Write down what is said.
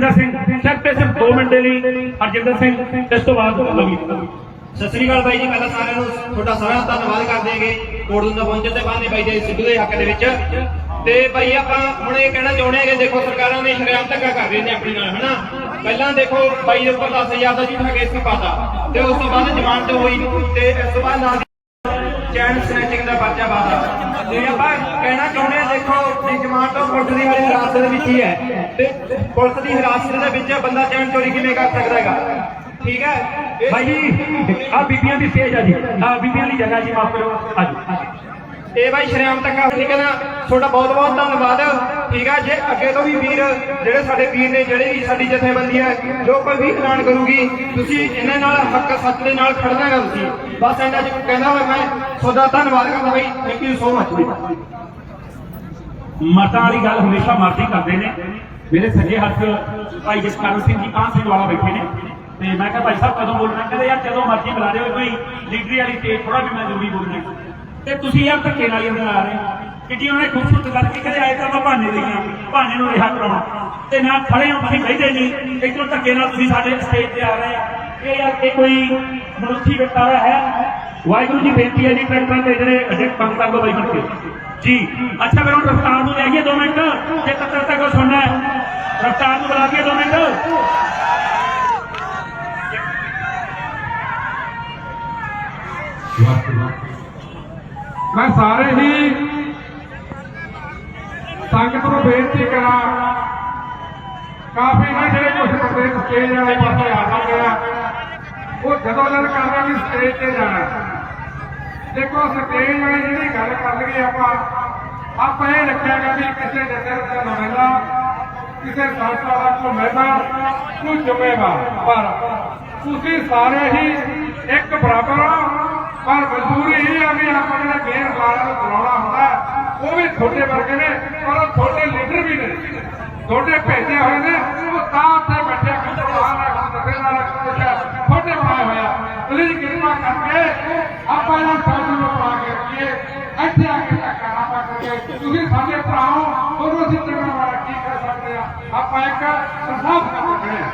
ਹਰਜਿੰਦਰ ਸਿੰਘ ਸਿਰਫ ਤੇ ਸਿਰਫ 2 ਮਿੰਟ ਦੇ ਲਈ ਹਰਜਿੰਦਰ ਸਿੰਘ, ਇਸ ਤੋਂ ਬਾਅਦ ਅਗਲੀ ਸਤਿ ਸ੍ਰੀ ਅਕਾਲ ਬਾਈ ਜੀ, ਪਹਿਲਾਂ ਸਾਰਿਆਂ ਨੂੰ ਤੁਹਾਡਾ ਸਾਰਿਆਂ ਧੰਨਵਾਦ ਕਰਦੇ ਹੈਗੇ। ਕੋਟਦੂਨ ਦਾ ਪਹੁੰਚਣ ਤੇ ਬਾਅਦ ਬਾਈ ਜੀ ਸਿੱਧੂ ਦੇ ਹੱਕ ਦੇ ਵਿੱਚ। ਤੇ ਬਾਈ ਆਪਾਂ ਹੁਣ ਇਹ ਕਹਿਣਾ ਚਾਹੁੰਦੇ ਹੈਗੇ, ਦੇਖੋ ਸਰਕਾਰਾਂ ਨੇ ਸ਼ਰਿਆਮ ਧੱਕਾ ਕਰ ਰਹੀ ਨੇ ਆਪਣੀ ਨਾਲ, ਹਨਾ? ਪਹਿਲਾਂ ਦੇਖੋ, ਬਾਈ ਦੇ ਉੱਪਰ 10000 ਦਾ ਝੂਠਾ ਕੇਸ ਪਾਤਾ। ਤੇ ਉਸ ਤੋਂ ਬਾਅਦ ਜ਼ਮਾਨਤ ਹੋਈ, ਤੇ ਇਸ ਤੋਂ ਬਾਅਦ ਨਾਲ ਚੈਨ ਸਨੈਚਿੰਗ ਦਾ ਪਰਚਾ ਪਾਤਾ। ਤੇ ਆਪਾਂ ਕਹਿਣਾ ਚਾਹੁੰਦੇ ਹਾਂ, ਦੇਖੋ, ਵੀ ਜ਼ਮਾਨਤ ਪੁਲਿਸ ਦੀ ਵਾਲੀ ਹਿਰਾਸਤ ਦੇ ਵਿੱਚ ਹੀ ਹੈ। ਤੇ ਪੁਲਿਸ ਦੀ ਹਿਰਾਸਤ ਦੇ ਵਿੱਚ ਬੰਦਾ ਚੈਨ ਚੋਰੀ ਕਿਵੇਂ ਕਰ ਸਕਦਾ ਹੈਗਾ? ਠੀਕ ਹੈ? ਇਹ- ਭਾਈ ਜੀ, ਆ ਬੀਬੀਆਂ ਦੀ ਸੇਜ ਆ ਜੀ। ਆ ਬੀਬੀਆਂ ਦੀ ਜਗ੍ਹਾ ਜੀ, ਮਾਫ ਕਰੋ। ਅੱਜ ਇਹ ਬਾਈ, ਸ਼ਰਿਆਮ ਤੱਕ ਠੀਕ ਹੈ ਨਾ? ਤੁਹਾਡਾ ਬਹੁਤ ਬਹੁਤ ਧੰਨਵਾਦ। ਠੀਕ ਹੈ ਜੇ ਅੱਗੇ ਤੋਂ ਵੀ ਵੀਰ ਜਿਹੜੇ ਸਾਡੇ ਵੀਰ ਨੇ, ਜਿਹੜੇ ਵੀ ਸਾਡੀ ਜਥੇਬੰਦੀ ਹੈ ਜੋ ਕੋਈ ਵੀ ਐਲਾਨ ਕਰੂਗੀ, ਤੁਸੀਂ ਇਹਨਾਂ ਨਾਲ ਹੱਕ ਸੱਚ ਦੇ ਨਾਲ ਖੜਨਾ ਹੈ ਤੁਸੀਂ। ਬਸ ਇਹਨਾਂ ਚ ਕਹਿੰਦਾ ਹੋਇਆ ਮੈਂ, ਤੁਹਾਡਾ ਧੰਨਵਾਦ ਕਰਦਾ ਬਾਈ। ਥੈਂਕ ਯੂ ਸੋ ਮਚ ਮਤਾਂ ਵਾਲੀ ਗੱਲ ਹਮੇਸ਼ਾ ਮਰਦੀ ਕਰਦੇ ਨੇ। ਮੇਰੇ ਸੱਜੇ ਹੱਥ ਭਾਈ ਜਸਕਰਨ ਸਿੰਘ ਜੀ ਕਾਂਸੀ ਵਾਲਾ ਬੈਠੇ ਨੇ। ਤੇ ਮੈਂ ਕਿਹਾ ਭਾਈ ਸਾਹਿਬ, ਕਦੋਂ ਬੋਲਣਾ? ਕਹਿੰਦੇ ਯਾਰ, ਜਦੋਂ ਮਰਜ਼ੀ ਬੁਲਾ ਦਿਓ ਕੋਈ ਲੀਡਰੀ ਵਾਲੀ ਸਟੇਜ ਥੋੜਾ ਵੀ ਮੈਂ ਜ਼ਰੂਰੀ ਬੋਲਣਾ। ਤੇ ਤੁਸੀਂ ਯਾਰ ਧੱਕੇ ਨਾਲ ਹੀ ਅੰਦਰ ਆ ਰਹੇ ਹੋ। ਕਿੱਡੀ ਉਹਨੇ ਖੂਬਸੂਰਤ ਗੱਲ ਕੀ ਕਦੇ ਆਏ ਤਾਂ ਨੂੰ ਰਿਹਾ ਕਰਾਉਣਾ ਤੇ ਨਾ ਖੜੇ ਹੋ ਤੁਸੀਂ ਕਹਿੰਦੇ ਨਹੀਂ ਇੱਕੋ ਧੱਕੇ ਨਾਲ ਤੁਸੀਂ ਸਾਡੇ ਸਟੇਜ ਤੇ ਆ ਰਹੇ ਆ ਇਹ ਯਾਰ ਇਹ ਕੋਈ ਮਨੁੱਖੀ ਵਰਤਾਰਾ ਹੈ ਵਾਹਿਗੁਰੂ ਜੀ ਬੇਨਤੀ ਹੈ ਜੀ ਟਰੈਕਟਰਾਂ ਤੇ ਜਿਹੜੇ ਅਜੇ ਪੰਗਤਾਂ ਕੋ ਬਾਈ ਬਣ ਕੇ ਜੀ ਅੱਛਾ ਫਿਰ ਹੁਣ ਰਫਤਾਰ ਨੂੰ ਲੈ ਆਈਏ 2 ਮਿੰਟ ਜੇ ਤੱਕ ਤੱਕ ਸੁਣਨਾ ਹੈ ਰਫਤਾਰ ਨੂੰ ਬੁਲਾ ਕੇ 2 ਮਿੰਟ ਮੈਂ ਸਾਰੇ ਹੀ ਸੰਗਤ ਨੂੰ ਬੇਨਤੀ ਕਰਾਂ। ਕਾਫੀ ਨਾ ਜਿਹੜੇ ਕੁਝ ਬੰਦੇ ਸਟੇਜ ਵਾਲੇ ਪਾਸੇ ਆ ਜਾਂਦੇ ਆ, ਉਹ ਜਦੋਂ ਗੱਲ ਕਰਦਾ ਵੀ ਸਟੇਜ ਤੇ ਜਾਣਾ। ਦੇਖੋ ਸਟੇਜ ਵਾਲੇ ਜਿਹੜੀ ਗੱਲ ਕਰ ਲਈਏ ਆਪਾਂ ਆਪਾਂ ਇਹ ਰੱਖਿਆ ਕਿ ਵੀ ਕਿਸੇ ਜੱਦਰ ਦਾ ਨੁਮਾਇੰਦਾ, ਕਿਸੇ ਸੰਸਥਾ ਦਾ ਕੋਈ ਮਹਿਲਾ ਕੋਈ ਜ਼ਿੰਮੇਵਾਰ। ਪਰ ਤੁਸੀਂ ਸਾਰੇ ਹੀ ਇੱਕ ਬਰਾਬਰ ਹੋ ਪਰ ਮਜ਼ਦੂਰੀ ਇਹ ਆ ਵੀ ਆਪਾਂ ਜਿਹੜਾ ਗੇਰ ਵਾਲਾ ਨੂੰ ਬੁਲਾਉਣਾ ਹੁੰਦਾ, ਉਹ ਵੀ ਤੁਹਾਡੇ ਵਰਗੇ ਨੇ। ਤੁਹਾਡੇ ਲੀਡਰ ਵੀ ਨੇ, ਤੁਹਾਡੇ ਭੇਜੇ ਹੋਏ ਨੇ, ਉਹ ਤਾਂ ਉੱਥੇ ਬੈਠੇ ਕਿਤੇ ਬਾਹਰ ਆ ਕੇ ਦੱਸੇ ਨਾਲ ਕੁਝ ਛੋਟੇ ਬਣਾਏ ਹੋਇਆ। ਪਲੀਜ਼ ਕਿਰਪਾ ਕਰਕੇ ਆਪਾਂ ਇਹਨਾਂ ਸਾਥ ਨੂੰ ਪਾ ਕੇ ਰੱਖੀਏ, ਇੱਥੇ ਆ ਕੇ ਧੱਕਾ ਨਾ ਪਾ ਕਰਕੇ ਤੁਸੀਂ ਸਾਡੇ ਭਰਾ ਹੋ ਤੁਹਾਨੂੰ ਅਸੀਂ ਚੰਗਾ ਵਾਲਾ ਕੀ ਕਰ ਸਕਦੇ ਆ? ਆਪਾਂ ਇੱਕ ਇਨਸਾਫ ਕਰ ਸਕਦੇ ਹਾਂ